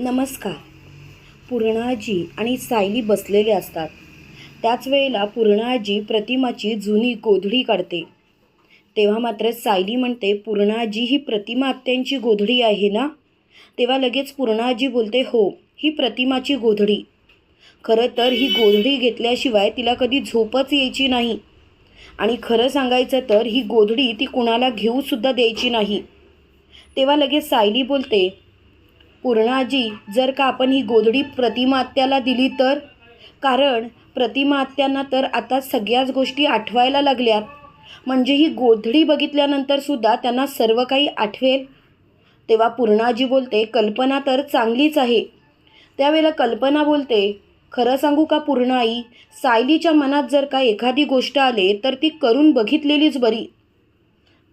नमस्कार. पूर्णाजी आणि सायली बसलेले असतात. त्याच वेळेला पूर्णाजी प्रतिमाची जुनी गोधडी काढते. तेव्हा मात्र सायली म्हणते पूर्णाजी ही प्रतिमा आत्यांची गोधडी आहे ना? तेव्हा लगेच पूर्णाजी बोलते हो ही प्रतिमाची गोधडी. खरं तर ही गोधडी घेतल्याशिवाय तिला कधी झोपच यायची नाही. आणि खरं सांगायचं तर ही गोधडी ती कुणाला घेऊसुद्धा द्यायची नाही. तेव्हा लगेच सायली बोलते पूर्णाजी जर का आपण ही गोधडी प्रतिमात्याला दिली तर? कारण प्रतिमात्यांना तर आता सगळ्याच गोष्टी आठवायला लागल्यात. म्हणजे ही गोधडी बघितल्यानंतर सुद्धा त्यांना सर्व काही आठवेल? तेव्हा पूर्णाजी बोलते कल्पना तर चांगलीच आहे. त्यावेळेला कल्पना बोलते खरं सांगू का पूर्णाई सायलीच्या मनात जर का एखादी गोष्ट आले तर ती करून बघितलेलीच बरी.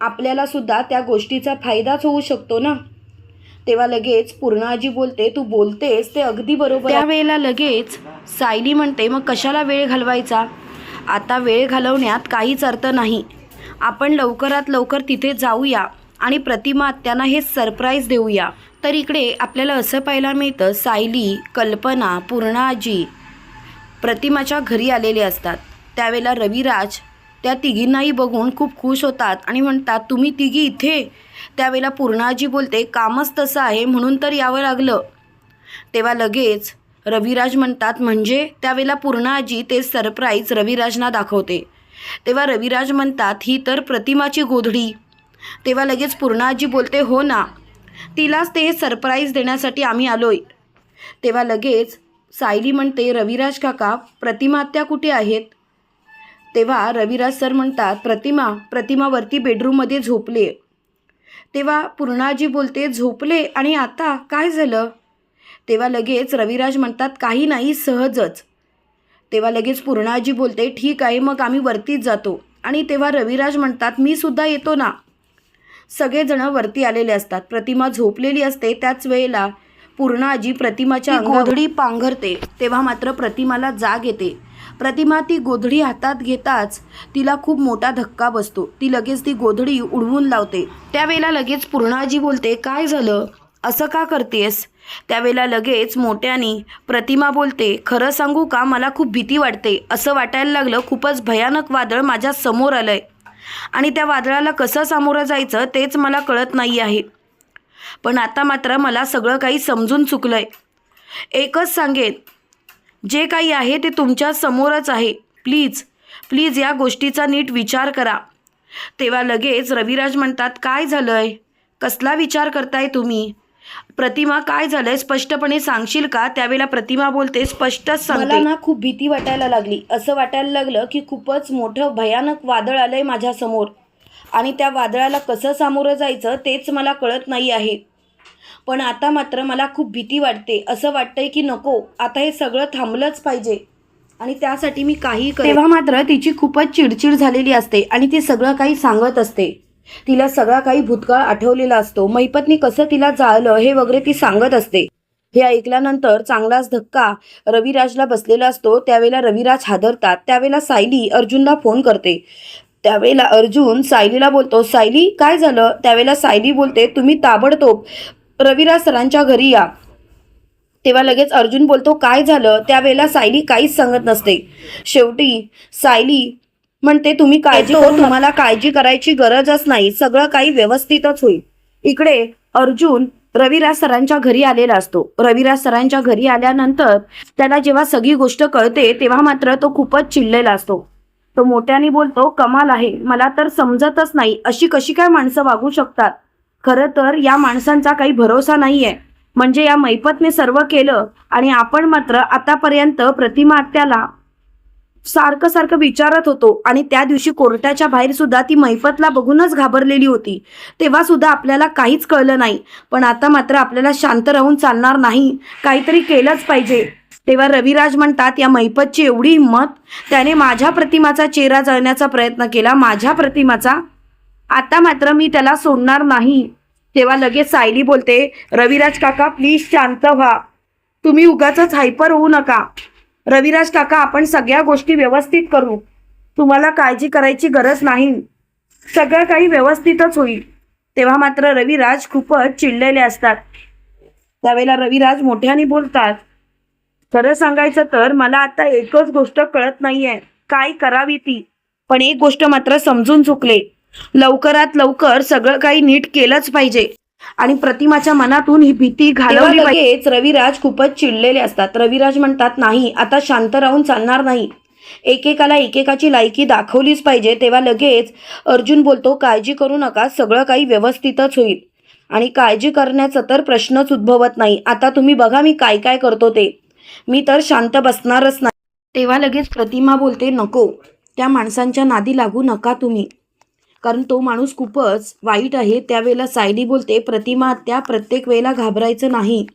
आपल्यालासुद्धा त्या गोष्टीचा फायदाच होऊ शकतो ना? तेव्हा लगेच पूर्णाजी बोलते तू बोलतेस ते अगदी बरोबर त्यावेळेला लगेच सायली म्हणते मग कशाला वेळ घालवायचा? आता वेळ घालवण्यात काहीच अर्थ नाही. आपण लवकरात लवकर तिथे जाऊया आणि प्रतिमा त्यांना हे सरप्राईज देऊया. तर इकडे आपल्याला असं पाहायला मिळतं सायली कल्पना पूर्णाजी प्रतिमाच्या घरी आलेले असतात. त्यावेळेला रविराज त्या तिघींनाही बघून खूप खुश होतात आणि म्हणतात तुम्ही तिघी इथे? त्यावेळेला पूर्णाजी बोलते कामच तसं आहे म्हणून तर यावं लागलं. तेव्हा लगेच रविराज म्हणतात म्हणजे? त्यावेळेला पूर्णाजी ते सरप्राईज रविराजना दाखवते. तेव्हा रविराज म्हणतात ही तर प्रतिमाची गोधडी. तेव्हा लगेच पूर्णाजी बोलते हो ना तिलाच ते सरप्राईज देण्यासाठी आम्ही आलोय. तेव्हा लगेच सायली म्हणते रविराज काका प्रतिमा त्या कुठे आहेत? तेव्हा रविराज सर म्हणतात प्रतिमा प्रतिमा वरती बेडरूममध्ये झोपले. तेव्हा पूर्णाजी बोलते झोपले? आणि आता काय झालं? तेव्हा लगेच रविराज म्हणतात काही नाही सहजच. तेव्हा लगेच पूर्णाजी बोलते ठीक आहे मग आम्ही वरतीच जातो. आणि तेव्हा रविराज म्हणतात मी सुद्धा येतो ना. सगळेजणं वरती आलेले असतात. प्रतिमा झोपलेली असते. त्याच वेळेला पूर्णाजी प्रतिमाच्या गोधडी पांघरते. तेव्हा मात्र प्रतिमाला जाग येते. प्रतिमा ती गोधडी हातात घेताच तिला खूप मोठा धक्का बसतो. ती लगेच ती गोधडी उडवून लावते. त्यावेळेला लगेच पूर्णाजी बोलते काय झालं? असं का करतेस? त्यावेळेला लगेच मोठ्याने प्रतिमा बोलते खरं सांगू का? मला खूप भीती वाटते. असं वाटायला लागलं खूपच भयानक वादळ माझ्यासमोर आलंय. आणि त्या वादळाला कसं सामोरं जायचं तेच मला कळत नाही आहे. पण आता मात्र मला सगळं काही समजून चुकलंय. एकच सांगेन जे काही आहे ते तुमच्या समोरच आहे. प्लीज प्लीज या गोष्टीचा नीट विचार करा. तेव्हा लगेच रविराज म्हणतात काय झालं आहे कसला विचार करताय तुम्ही? प्रतिमा काय झालंय? स्पष्टपणे सांगशील का? त्यावेळेला प्रतिमा बोलते स्पष्टच मला ना खूप भीती वाटायला लागली. असं वाटायला लागलं की खूपच मोठं भयानक वादळ आलंय माझ्यासमोर. आणि त्या वादळाला कसं सामोरं जायचं तेच मला कळत नाही आहे. पण आता मात्र मला खूप भीती वाटते. असं वाटतंय की नको आता हे सगळं थांबलंच पाहिजे. आणि त्यासाठी मी काही तेव्हा मात्र तिची खूपच चिडचिड झालेली असते आणि ती सगळं काही सांगत असते. तिला सगळा काही भूतकाळ आठवलेला असतो. मैपतनी कसं तिला जाळलं हे वगैरे ती सांगत असते. हे ऐकल्यानंतर चांगलाच धक्का रविराजला बसलेला असतो. त्यावेळेला रविराज हादरतात. त्यावेळेला सायली अर्जुनला फोन करते. त्यावेळेला अर्जुन सायलीला बोलतो सायली काय झालं? त्यावेळेला सायली बोलते तुम्ही ताबडतोब रविराज सरांच्या घरी या. तेव्हा लगेच अर्जुन बोलतो काय झालं? त्यावेळेला सायली काहीच सांगत नसते. शेवटी सायली म्हणते तुम्ही काळजी करू तुम्हाला काळजी करायची गरजच नाही. सगळं काही व्यवस्थितच होईल. इकडे अर्जुन रविराज सरांच्या घरी आलेला असतो. रविराज सरांच्या घरी आल्यानंतर त्याला जेव्हा सगळी गोष्ट कळते तेव्हा मात्र तो खूपच चिडलेला असतो. तो मोठ्याने बोलतो कमाल आहे. मला तर समजतच नाही. अशी कशी काय माणसं वागू शकतात? खरं तर या माणसांचा काही भरोसा नाहीये. म्हणजे या मैपतने सर्व केलं आणि आपण मात्र आतापर्यंत प्रतिमा आत्याला सारखं सारखं विचारत होतो आणि त्या दिवशी कोर्टाच्या बाहेर सुद्धा ती मैफतला बघूनच घाबरलेली होती. तेव्हा सुद्धा आपल्याला काहीच कळलं नाही. पण आता मात्र आपल्याला शांत राहून चालणार नाही. काहीतरी केलंच पाहिजे. तेव्हा रविराज म्हणतात या मैपतची एवढी हिंमत? त्याने माझ्या प्रतिमाचा चेहरा जळण्याचा प्रयत्न केला. माझ्या प्रतिमाचा? आता मात्र मी त्याला सोडणार नाही. तेव्हा लगेच सायली बोलते रविराज काका प्लीज शांत व्हा. तुम्ही उगाच हायपर होऊ नका. रविराज काका आपण सगळ्या गोष्टी व्यवस्थित करू. तुम्हाला काळजी करायची गरज नाही. सगळं काही व्यवस्थितच होईल. तेव्हा मात्र रविराज खूपच चिडलेले असतात. त्यावेळेला रविराज मोठ्याने बोलतात खरं सांगायचं तर मला आता एकच गोष्ट कळत नाहीये. काय करावी ती? पण एक गोष्ट मात्र समजून चुकले. लवकरात लवकर सगळं काही नीट केलंच पाहिजे. आणि प्रतिमाच्या मनातून ही भीती घालवली लगेच रविराज खूपच चिडलेले असतात. रविराज म्हणतात नाही आता शांत राहून चालणार नाही. एकेकाला एकेकाची लायकी दाखवलीच पाहिजे. तेव्हा लगेच अर्जुन बोलतो काळजी करू नका सगळं काही व्यवस्थितच होईल. आणि काळजी करण्याचा तर प्रश्नच उद्भवत नाही. आता तुम्ही बघा मी काय काय करतो ते. मी तर शांत बसणारच नाही. तेव्हा लगेच प्रतिमा बोलते नको. त्या माणसांच्या नादी लागू नका तुम्ही. कारण तो माणूस खूपच वाईट आहे. त्यावेळेला सायली बोलते प्रतिमा त्या प्रत्येक वेळेला घाबरायचं नाही.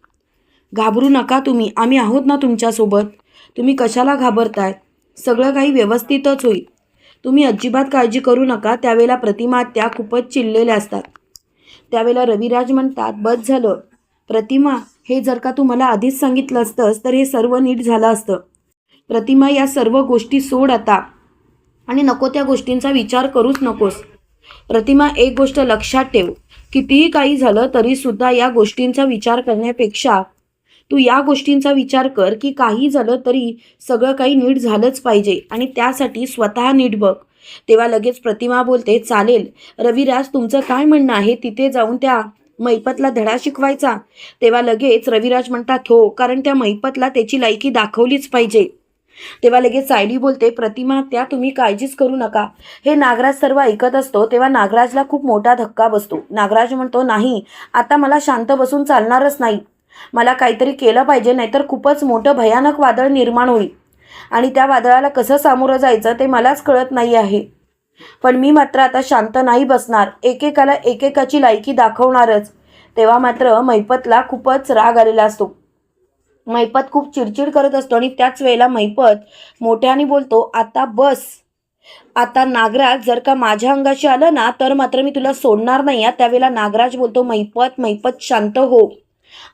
घाबरू नका तुम्ही. आम्ही आहोत ना तुमच्यासोबत. तुम्ही कशाला घाबरताय? सगळं काही व्यवस्थितच होईल. तुम्ही अजिबात काळजी करू नका. त्यावेळेला प्रतिमा त्या खूपच चिडलेल्या असतात. त्यावेळेला रविराज म्हणतात बस झालं. प्रतिमा हे जर का तू मला आधीच सांगितलं असतंस तर हे सर्व नीट झालं असतं. प्रतिमा या सर्व गोष्टी सोड आता. आणि नको त्या गोष्टींचा विचार करूच नकोस. प्रतिमा एक गोष्ट लक्षात ठेव. कितीही काही झालं तरी सुद्धा या गोष्टींचा विचार करण्यापेक्षा तू या गोष्टींचा विचार कर की काही झालं तरी सगळं काही नीट झालंच पाहिजे आणि त्यासाठी स्वतः नीट बघ. तेव्हा लगेच प्रतिमा बोलते चालेल. रविराज तुमचं काय म्हणणं आहे? तिथे जाऊन त्या मैपतला धडा शिकवायचा. तेव्हा लगेच रविराज म्हणतात हो कारण त्या मैपतला त्याची लायकी दाखवलीच पाहिजे. तेव्हा लगेच सायली बोलते प्रतिमा त्या तुम्ही काळजीच करू नका. हे नागराज सर्व ऐकत असतो तेव्हा नागराजला खूप मोठा धक्का बसतो. नागराज म्हणतो नाही आता मला शांत बसून चालणारच नाही. मला काहीतरी केलं पाहिजे नाहीतर खूपच मोठं भयानक वादळ निर्माण होईल. आणि त्या वादळाला कसं सामोरं जायचं ते मलाच कळत नाही आहे. पण मी मात्र आता शांत नाही बसणार. एकेकाला एकेकाची लायकी दाखवणारच. तेव्हा मात्र मैपतला खूपच राग आलेला असतो. मैपत खूप चिडचिड करत असतो आणि त्याच वेळेला मैपत मोठ्याने बोलतो आता बस. आता नागराज जर का माझ्या अंगाशी आलं ना तर मात्र मी तुला सोडणार नाही. या त्यावेळेला नागराज बोलतो मैपत मैपत शांत हो.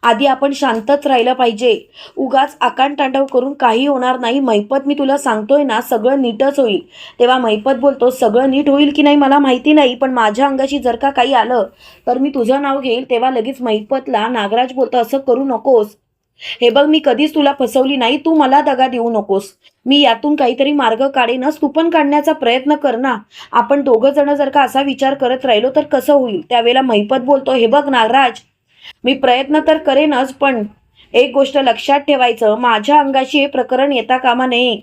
आधी आपण शांतच राहिलं पाहिजे. उगाच आकांड तांडव करून काही होणार नाही. मैपत मी तुला सांगतोय ना सगळं नीटच होईल. तेव्हा मैपत बोलतो सगळं नीट होईल की नाही मला माहिती नाही पण माझ्या अंगाशी जर का काही आलं तर मी तुझं नाव घेईल. तेव्हा लगेच मैपतला नागराज बोलतो असं करू नकोस. हे बघ मी कधीच तुला फसवली नाही. तू मला दगा देऊ नकोस. मी यातून काहीतरी मार्ग काढेनच. तू पण काढण्याचा प्रयत्न कर ना. आपण दोघं जण जर का असा विचार करत राहिलो तर कसं होईल? त्यावेळेला महिपत बोलतो हे बघ नागराज मी प्रयत्न तर करेनच पण एक गोष्ट लक्षात ठेवायचं. माझ्या अंगाशी हे प्रकरण येता कामा नये.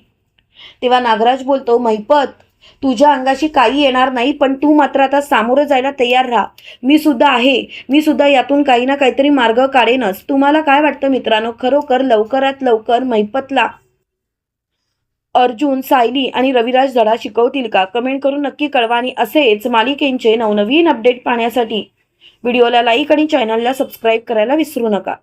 तेव्हा नागराज बोलतो महिपत तुझ्या अंगाशी काही येणार नाही पण तू मात्र आता सामोरं जायला तयार राहा. मी सुद्धा आहे. मी सुद्धा यातून काही ना काहीतरी मार्ग काढेनच. तुम्हाला काय वाटतं मित्रांनो? खरोखर लवकरात लवकर मैपतला अर्जुन सायली आणि रविराज धडा शिकवतील का? कमेंट करून नक्की कळवा आणि असेच मालिकेंचे नवनवीन अपडेट पाहण्यासाठी व्हिडिओला लाईक आणि चॅनलला सबस्क्राईब करायला विसरू नका.